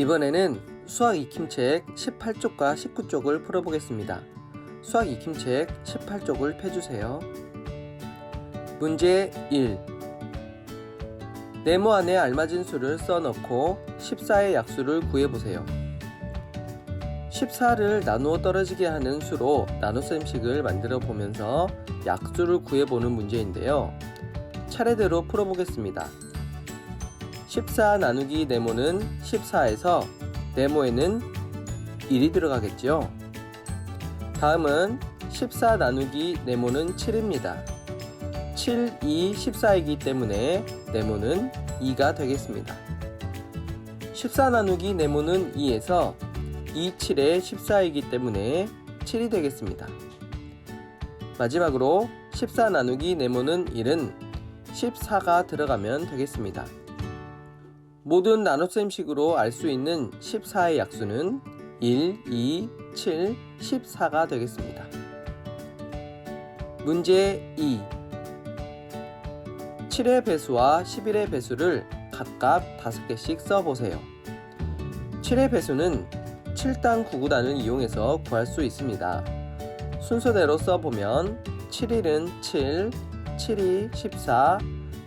이번에는 수학 익힘책 18쪽과 19쪽을 풀어보겠습니다. 수학 익힘책 18쪽을 펴주세요. 문제 1 네모 안에 알맞은 수를 써넣고 14의 약수를 구해보세요. 14를 나누어 떨어지게 하는 수로 나눗셈식을 만들어 보면서 약수를 구해보는 문제인데요. 차례대로 풀어보겠습니다. 14 나누기 네모는 14에서 네모에는 1이 들어가겠죠. 다음은 14 나누기 네모는 7입니다. 7, 2, 14이기 때문에 네모는 2가 되겠습니다. 14 나누기 네모는 2에서 2, 7에 14이기 때문에 7이 되겠습니다. 마지막으로 14 나누기 네모는 1은 14가 들어가면 되겠습니다. 모든 나눗셈식으로 알 수 있는 14의 약수는 1, 2, 7, 14가 되겠습니다. 문제 2 7의 배수와 11의 배수를 각각 5개씩 써보세요. 7의 배수는 7단 9구단을 이용해서 구할 수 있습니다. 순서대로 써보면 7일은 7, 7이 14,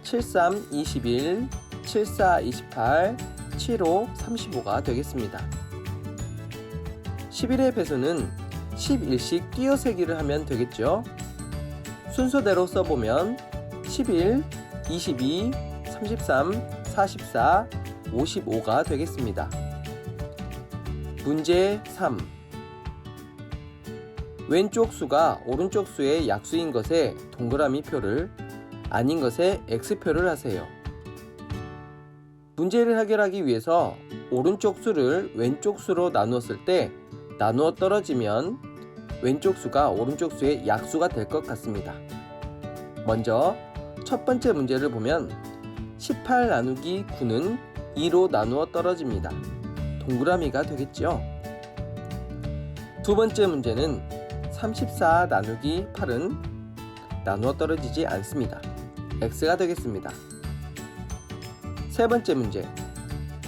73 21, 74 28, 75 35가 되겠습니다. 11의 배수는 11씩 띄어세기를 하면 되겠죠. 순서대로 써보면 11, 22, 33, 44, 55가 되겠습니다. 문제 3 왼쪽 수가 오른쪽 수의 약수인 것에 동그라미 표를 아닌 것에 X표를 하세요. 문제를 해결하기 위해서 오른쪽 수를 왼쪽 수로 나누었을 때 나누어 떨어지면 왼쪽 수가 오른쪽 수의 약수가 될 것 같습니다. 먼저 첫 번째 문제를 보면 18 나누기 9는 2로 나누어 떨어집니다. 동그라미가 되겠죠. 두 번째 문제는 34 나누기 8은 나누어 떨어지지 않습니다. x가 되겠습니다. 세 번째 문제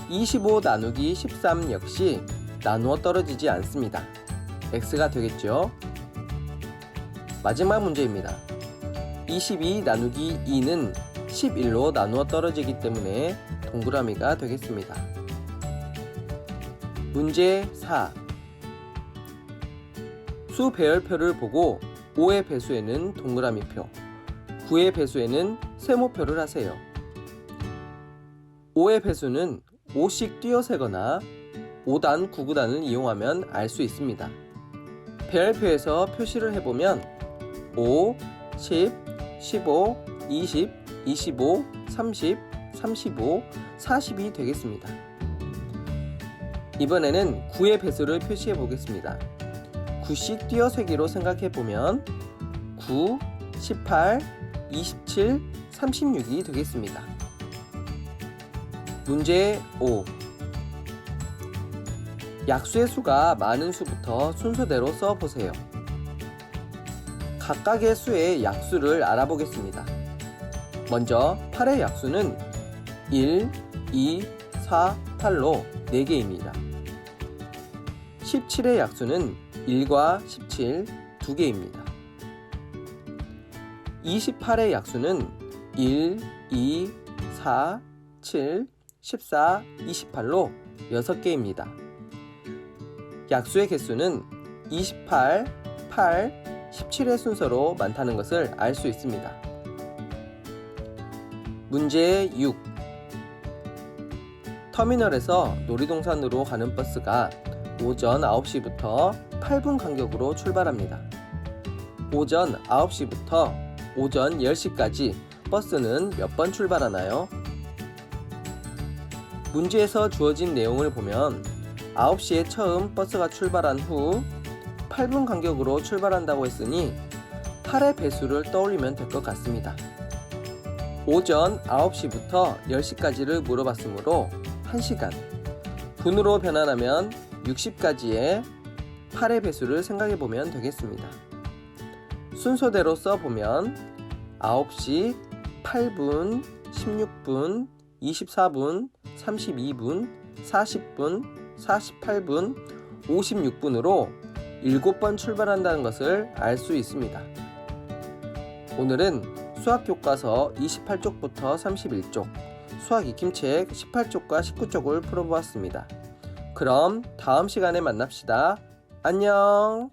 25 나누기 13 역시 나누어 떨어지지 않습니다. x가 되겠죠. 마지막 문제입니다. 22 나누기 2는 11로 나누어 떨어지기 때문에 동그라미가 되겠습니다. 문제 4 수 배열표를 보고 5의 배수에는 동그라미표, 9의 배수에는 세모표를 하세요. 5의 배수는 5씩 띄어세거나 5단, 9구단을 이용하면 알 수 있습니다. 배열표에서 표시를 해보면 5, 10, 15, 20, 25, 30, 35, 40이 되겠습니다. 이번에는 9의 배수를 표시해 보겠습니다. 9씩 띄어세기로 생각해 보면 9, 18, 27, 36이 되겠습니다. 문제 5 약수의 수가 많은 수부터 순서대로 써보세요. 각각의 수의 약수를 알아보겠습니다. 먼저 8의 약수는 1, 2, 4, 8로 4개입니다. 17의 약수는 1과 17, 2개입니다. 28의 약수는 1, 2, 4, 7, 14, 28로 6개입니다. 약수의 개수는 28, 8, 17의 순서로 많다는 것을 알 수 있습니다. 문제 6 터미널에서 놀이동산으로 가는 버스가 오전 9시부터 8분 간격으로 출발합니다. 오전 9시부터 오전 10시까지 버스는 몇 번 출발하나요? 문제에서 주어진 내용을 보면 9시에 처음 버스가 출발한 후 8분 간격으로 출발한다고 했으니 8의 배수를 떠올리면 될 것 같습니다. 오전 9시부터 10시까지를 물어봤으므로 1시간. 분으로 변환하면 60까지의 8의 배수를 생각해 보면 되겠습니다. 순서대로 써보면 9시, 8분, 16분, 24분, 32분, 40분, 48분, 56분으로 7번 출발한다는 것을 알 수 있습니다. 오늘은 수학 교과서 28쪽부터 31쪽, 수학 익힘책 18쪽과 19쪽을 풀어보았습니다. 그럼 다음 시간에 만납시다. 안녕!